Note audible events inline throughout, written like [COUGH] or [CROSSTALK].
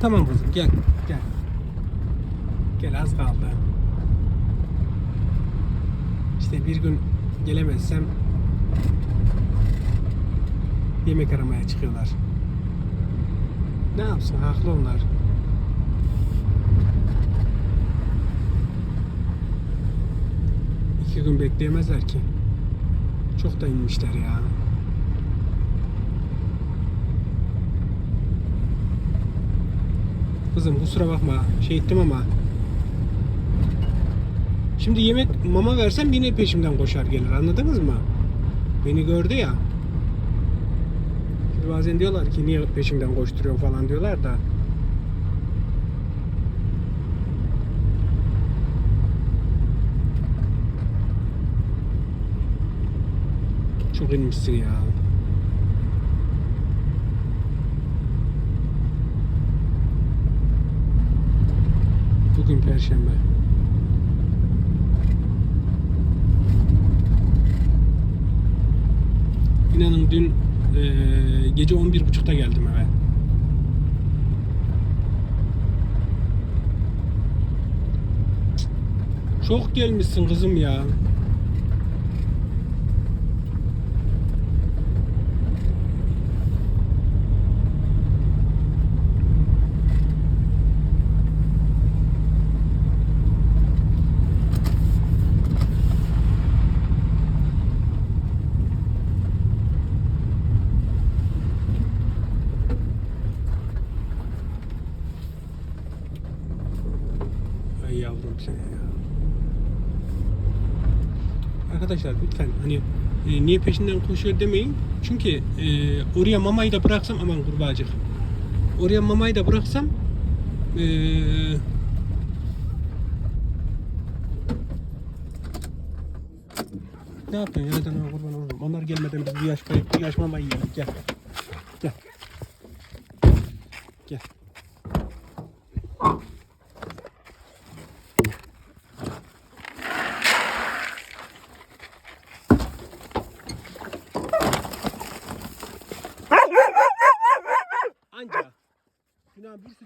Tamam kızım gel. Gel. Gel az kaldı. İşte bir gün gelemezsem yemek aramaya çıkıyorlar. Ne yapsın haklı onlar. İki gün bekleyemezler ki. Çok da inmişler ya. Kızım kusura bakma şey ettim ama Şimdi yemek mama versem yine peşimden koşar gelir anladınız mı? Beni gördü ya. Şimdi bazen diyorlar ki niye peşimden koşturuyor falan diyorlar da. Çok inmişsin ya. Bugün Perşembe. İnanın dün eee, gece 11.30'da geldim eve. Çok gelmişsin kızım ya. Ay yavrum seni ya. Arkadaşlar lütfen hani e, niye peşinden koşuyor demeyin. Çünkü e, oraya mamayı da bıraksam aman kurbağacık. Oraya mamayı da bıraksam e, ne yapıyorsun ya? Neden kurban olurum. Onlar gelmeden biz bir yaş, bir yaş mama yiyelim. Gel. Gel.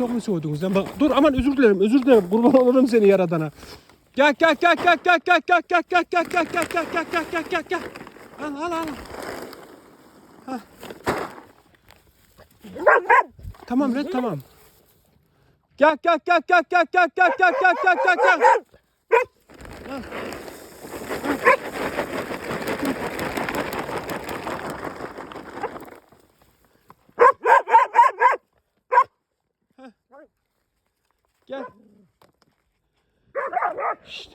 Çok mu soğudunuz lan? Bak, dur aman özür dilerim özür dilerim kurban olurum seni yaradana. Gel gel gel gel gel gel gel gel gel gel gel gel gel gel gel gel gel gel Al al al. Hah. Tamam Red tamam. Gel gel gel gel gel gel gel gel gel gel. Gel. Şşt.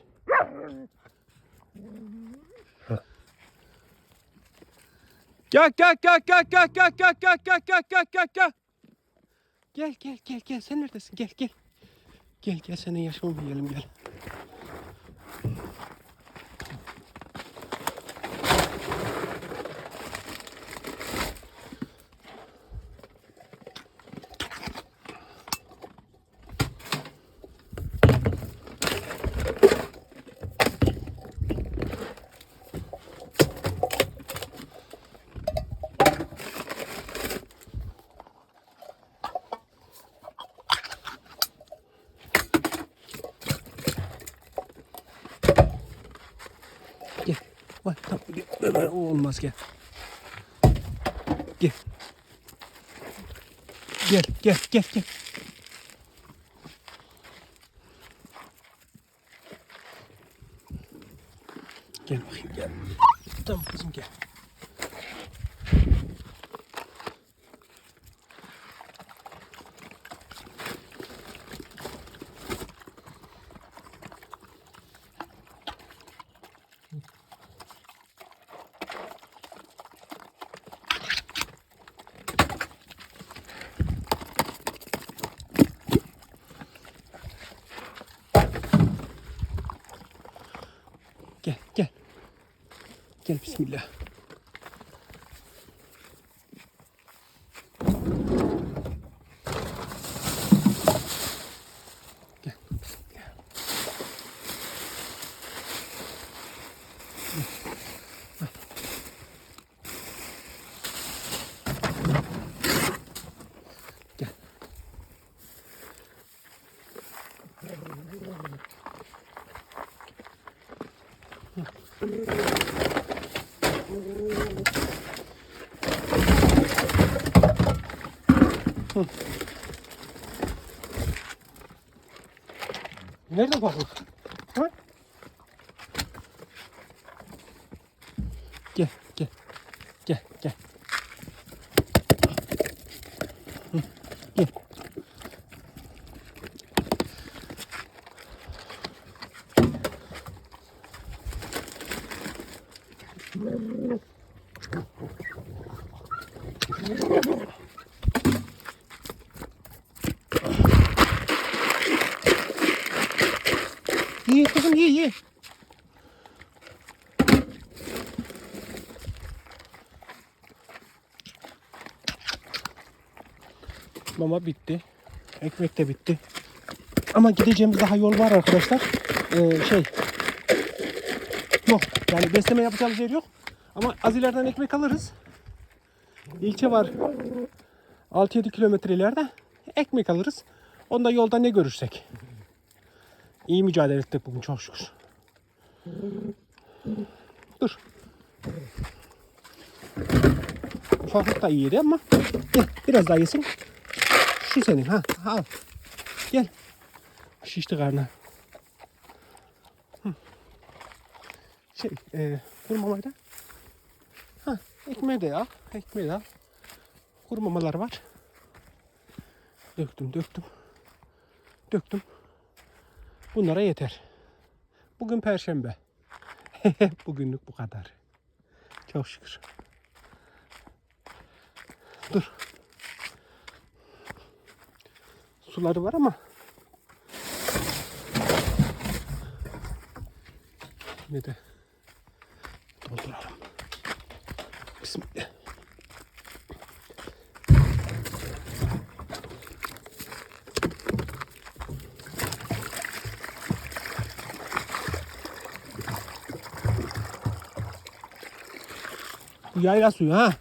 Gel gel gel gel gel gel gel gel gel gel gel gel gel. Gel gel gel gel sen neredesin gel gel. Gel gel senin yaşamı yiyelim gel. Gel. Vay, tamam. Gel. O olmaz gel. Gel. Gel gel gel gel. Gel bakayım gel. Tamam kızım gel. Gel gel. Gel bismillah. Gel. Nerede? Ha? Gel, gel. Gel, gel. Hı, Gel. Ye kızım ye ye. Mama bitti. Ekmek de bitti. Ama gideceğimiz daha yol var arkadaşlar. Ee, şey. Yok. Yani besleme yapacağımız yer yok. Ama az ileriden ekmek alırız. İlçe var. 6-7 kilometre ileride. Ekmek alırız. Onda yolda ne görürsek. İyi mücadele ettik bugün çok şükür. Dur. Ufaklık da iyiydi ama gel biraz daha yesin. Şu senin ha. Al. Gel. Şişti karnı. Şey, e, da. Ha, ekmeği de al. Ekmeği de al. Kuru mamalar var. Döktüm, döktüm. Döktüm. Bunlara yeter. Bugün perşembe. [LAUGHS] Bugünlük bu kadar. Çok şükür. Dur. Suları var ama yine de dolduralım. Bismillah. Bu yayla suyu ha.